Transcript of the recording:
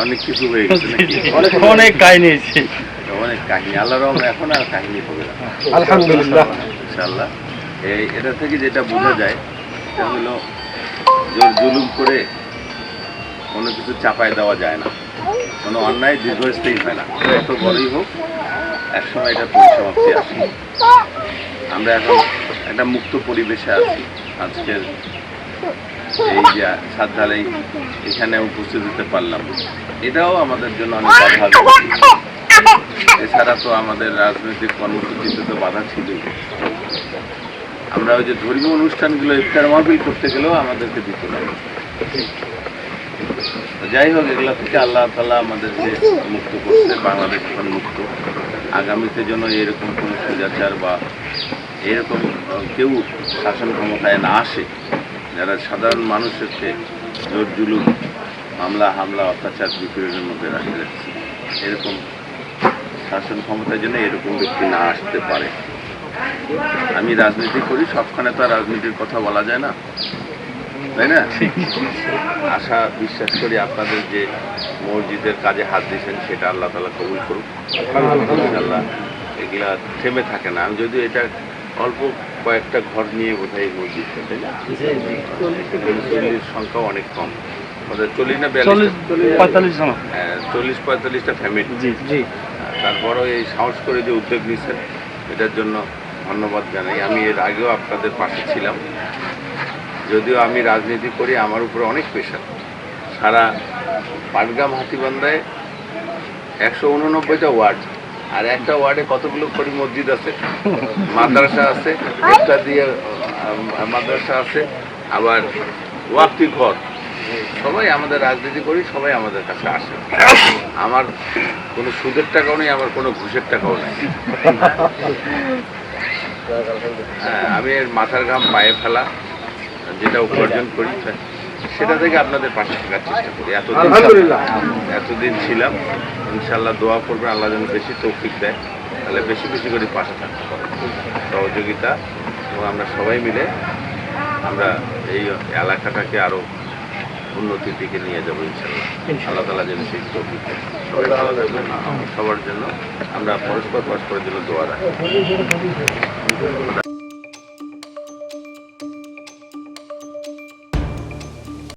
অনেক কিছু হয়ে গেছে নাকি? অনেক কাহিনী অনেক কাহিনী। আল্লাহ রহম এখন আর কাহিনী হবে না। আলহামদুলিল্লাহ। ইনশাল্লাহ এই এটা থেকে যেটা বোঝা যায় সেটা হলো জোর জুলুম করে কোনো কিছু চাপায় দেওয়া যায় না। কোনো অন্যায় দীর্ঘস্থায়ী হয় না। এটা এত বড়ই হোক একসময় এটা পরিসমাপ্তি আসে আমরা এখন একটা মুক্ত পরিবেশে আছি। আজকের এই যে এখানে উপস্থিত হতে পারলাম। এটাও আমাদের জন্য অনেক বাধা। এছাড়া তো আমাদের রাজনৈতিক কর্মসূচিতে তো বাধা ছিলই। আমরা ওই যে ধর্মীয় অনুষ্ঠানগুলো ইফতার মাহফিল করতে গেলেও আমাদেরকে দিত না। যাই হোক এগুলো থেকে আল্লাহ তালা আমাদেরকে মুক্ত করছে বাংলাদেশ এখন মুক্ত। আগামীতে যেন এরকম কোনো সুজাচার বা এরকম কেউ শাসন ক্ষমতায় না আসে যারা সাধারণ মানুষেরকে জোর জুলুম, হামলা হামলা, অত্যাচার বিপরীতের মধ্যে রাখে যাচ্ছে। এরকম শাসন ক্ষমতার জন্য এরকম ব্যক্তি না আসতে পারে। আমি রাজনীতি করি, সবখানে তো রাজনীতির কথা বলা যায় না। তাই না? আশা বিশ্বাস করি আপনাদের যে মসজিদের কাজে হাত দিয়েছেন, সেটা আল্লাহ তালা কবুল করুক। আল্লাহ এগুলা থেমে থাকে না। আমি যদিও এটা অল্প কয়েকটা ঘর নিয়ে বোধহয় মসজিদটা তাই না? সংখ্যা অনেক কম। চল্লিশ না বিয়াল্লিশ পঁয়তাল্লিশ চল্লিশ পঁয়তাল্লিশটা ফ্যামিলি জি জি। তারপরও এই সাহস করে যে উদ্যোগ নিচ্ছেন এটার জন্য ধন্যবাদ জানাই। আমি এর আগেও আপনাদের পাশে ছিলাম। যদিও আমি রাজনীতি করি আমার উপরে অনেক প্রেশার সারা পাটগ্রাম হাতিবান্ধায় একশো উননব্বইটা ওয়ার্ড আর একটা ওয়ার্ডে কতগুলো করি মসজিদ আছে? মাদ্রাসা আছে, একটা দিয়ে মাদ্রাসা আছে, আবার ওয়াক্তি ঘর। সবাই আমাদের রাজনীতি করি, সবাই আমাদের কাছে আসে। আমার কোনো সুদের টাকাও নেই, আমার কোনো ঘুষের টাকাও নেই। হ্যাঁ আমি এর মাথার ঘাম পায়ে ফেলা, যেটা উপার্জন করি। সেটা থেকে আপনাদের পাশে থাকার চেষ্টা করি। এতদিন এতদিন ছিলাম। ইনশাল্লাহ দোয়া করবেন আল্লাহ যেন বেশি তৌফিক দেয়। তাহলে বেশি বেশি করে পাশে থাকতে পারে সহযোগিতা এবং আমরা সবাই মিলে আমরা এই এলাকাটাকে আরও উন্নতির দিকে নিয়ে যাব ইনশাল্লাহ আল্লাহ তালা যেন সেই তৌফিক দেয়। সবাই ভালো থাকবেন। সবার জন্য আমরা পরস্পর পরস্পরের জন্য দোয়া রাখি।